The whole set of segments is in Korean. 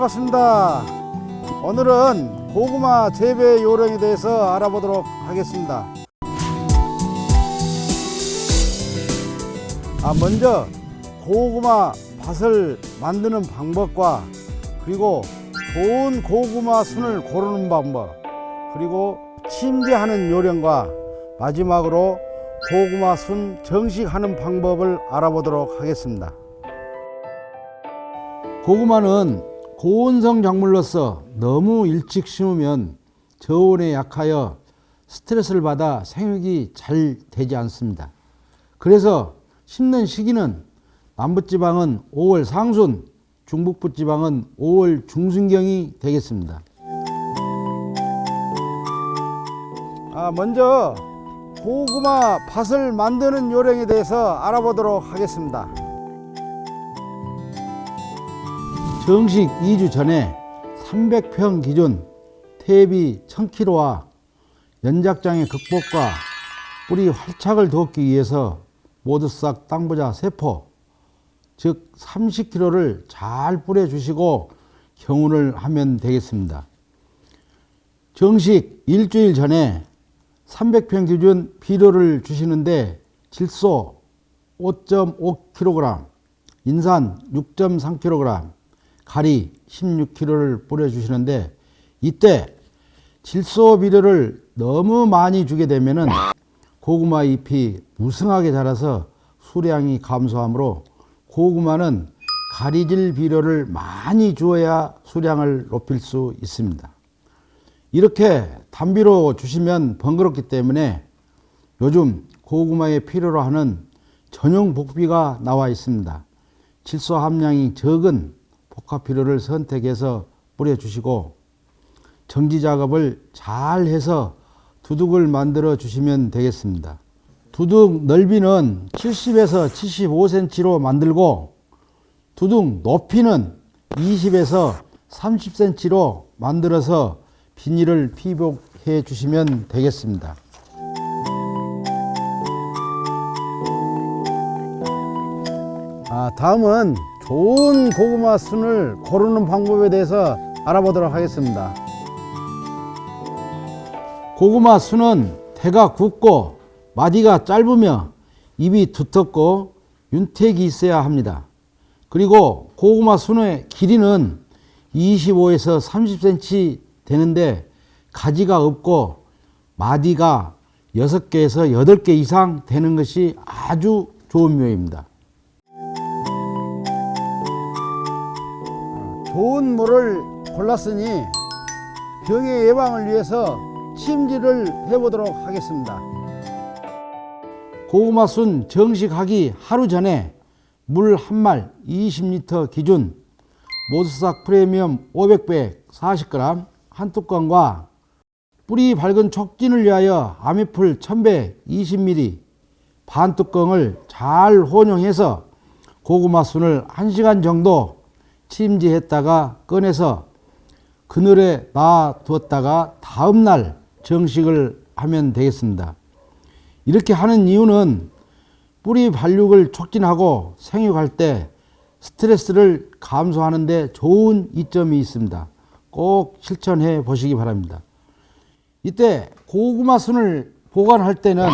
반갑습니다. 오늘은 고구마 재배 요령에 대해서 알아보도록 하겠습니다. 아, 먼저 고구마 밭을 만드는 방법과 그리고 좋은 고구마 순을 고르는 방법 그리고 침지하는 요령과 마지막으로 고구마 순 정식하는 방법을 알아보도록 하겠습니다. 고구마는 고온성 작물로서 너무 일찍 심으면 저온에 약하여 스트레스를 받아 생육이 잘 되지 않습니다. 그래서 심는 시기는 남부지방은 5월 상순, 중북부지방은 5월 중순경이 되겠습니다. 아, 먼저 고구마 밭을 만드는 요령에 대해서 알아보도록 하겠습니다. 정식 2주 전에 300평 기준 퇴비 1000kg와 연작장의 극복과 뿌리 활착을 돕기 위해서 모두 싹 땅보자 세포 즉 30kg를 잘 뿌려 주시고 경운을 하면 되겠습니다. 정식 일주일 전에 300평 기준 비료를 주시는데 질소 5.5kg, 인산 6.3kg, 가리 16kg를 뿌려주시는데 이때 질소 비료를 너무 많이 주게 되면은 고구마 잎이 무성하게 자라서 수량이 감소하므로 고구마는 가리질 비료를 많이 주어야 수량을 높일 수 있습니다. 이렇게 단비로 주시면 번거롭기 때문에 요즘 고구마에 필요로 하는 전용 복비가 나와 있습니다. 질소 함량이 적은 복합비료를 선택해서 뿌려주시고 정지 작업을 잘 해서 두둑을 만들어 주시면 되겠습니다. 두둑 넓이는 70에서 75cm로 만들고 두둑 높이는 20에서 30cm로 만들어서 비닐을 피복해 주시면 되겠습니다. 아, 다음은 좋은 고구마 순을 고르는 방법에 대해서 알아보도록 하겠습니다. 고구마 순은 대가 굵고 마디가 짧으며 입이 두텁고 윤택이 있어야 합니다. 그리고 고구마 순의 길이는 25에서 30cm 되는데 가지가 없고 마디가 6개에서 8개 이상 되는 것이 아주 좋은 묘입니다. 좋은 물을 골랐으니 병의 예방을 위해서 침지를 해보도록 하겠습니다. 고구마 순 정식하기 하루 전에 물 한 말 20리터 기준 모스삭 프리미엄 500백 40g 한 뚜껑과 뿌리 밝은 촉진을 위하여 아미풀 1000배 20ml 반 뚜껑을 잘 혼용해서 고구마 순을 1시간 정도 침지했다가 꺼내서 그늘에 놔두었다가 다음날 정식을 하면 되겠습니다. 이렇게 하는 이유는 뿌리 발육을 촉진하고 생육할 때 스트레스를 감소하는데 좋은 이점이 있습니다. 꼭 실천해 보시기 바랍니다. 이때 고구마 순을 보관할 때는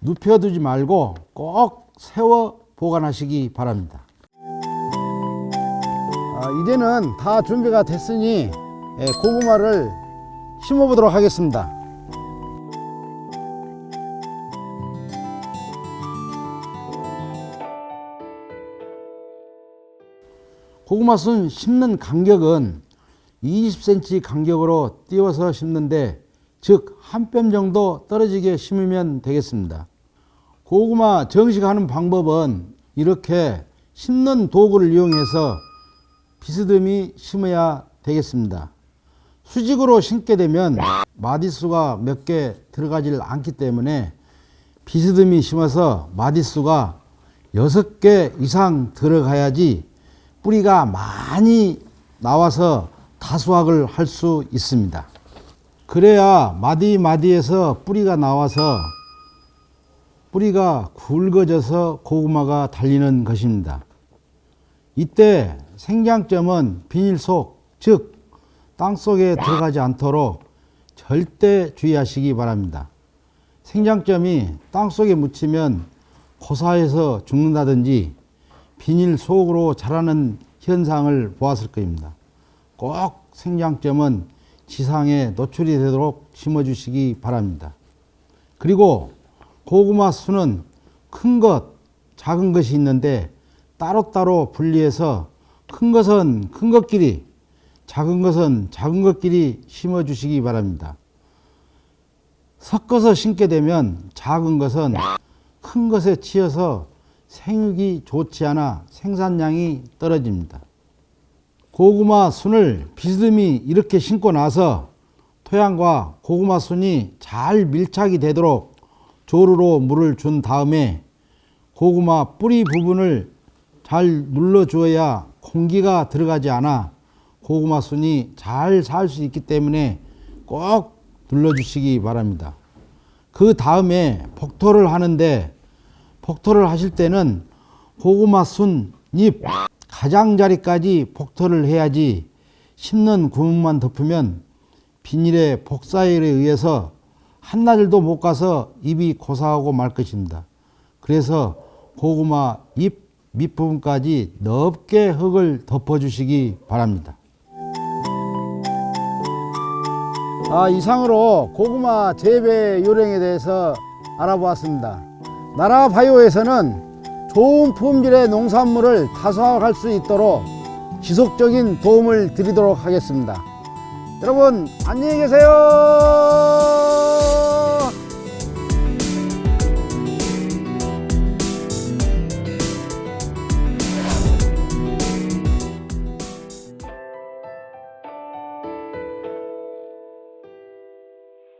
눕혀두지 말고 꼭 세워 보관하시기 바랍니다. 아, 이제는 다 준비가 됐으니 예, 고구마를 심어 보도록 하겠습니다. 고구마 순 심는 간격은 20cm 간격으로 띄워서 심는데 즉 한 뼘 정도 떨어지게 심으면 되겠습니다. 고구마 정식하는 방법은 이렇게 심는 도구를 이용해서 비스듬히 심어야 되겠습니다. 수직으로 심게 되면 마디수가 몇 개 들어가질 않기 때문에 비스듬히 심어서 마디수가 여섯 개 이상 들어가야지 뿌리가 많이 나와서 다수확을 할 수 있습니다. 그래야 마디 마디에서 뿌리가 나와서 뿌리가 굵어져서 고구마가 달리는 것입니다. 이때 생장점은 비닐 속, 즉 땅 속에 들어가지 않도록 절대 주의하시기 바랍니다. 생장점이 땅 속에 묻히면 고사해서 죽는다든지 비닐 속으로 자라는 현상을 보았을 겁니다. 꼭 생장점은 지상에 노출이 되도록 심어주시기 바랍니다. 그리고 고구마 수는 큰 것, 작은 것이 있는데 따로따로 분리해서 큰 것은 큰 것끼리, 작은 것은 작은 것끼리 심어 주시기 바랍니다. 섞어서 심게 되면 작은 것은 큰 것에 치여서 생육이 좋지 않아 생산량이 떨어집니다. 고구마 순을 비스듬히 이렇게 심고 나서 토양과 고구마 순이 잘 밀착이 되도록 조르로 물을 준 다음에 고구마 뿌리 부분을 잘 눌러 주어야 공기가 들어가지 않아 고구마 순이 잘 살 수 있기 때문에 꼭 눌러 주시기 바랍니다. 그 다음에 복토를 하는데 복토를 하실 때는 고구마 순 잎 가장자리까지 복토를 해야지 심는 구멍만 덮으면 비닐의 복사열에 의해서 한나절도 못 가서 잎이 고사하고 말 것입니다. 그래서 고구마 잎 밑부분까지 넓게 흙을 덮어주시기 바랍니다. 아, 이상으로 고구마 재배 요령에 대해서 알아보았습니다. 나라 바이오에서는 좋은 품질의 농산물을 다수화할 수 있도록 지속적인 도움을 드리도록 하겠습니다. 여러분, 안녕히 계세요.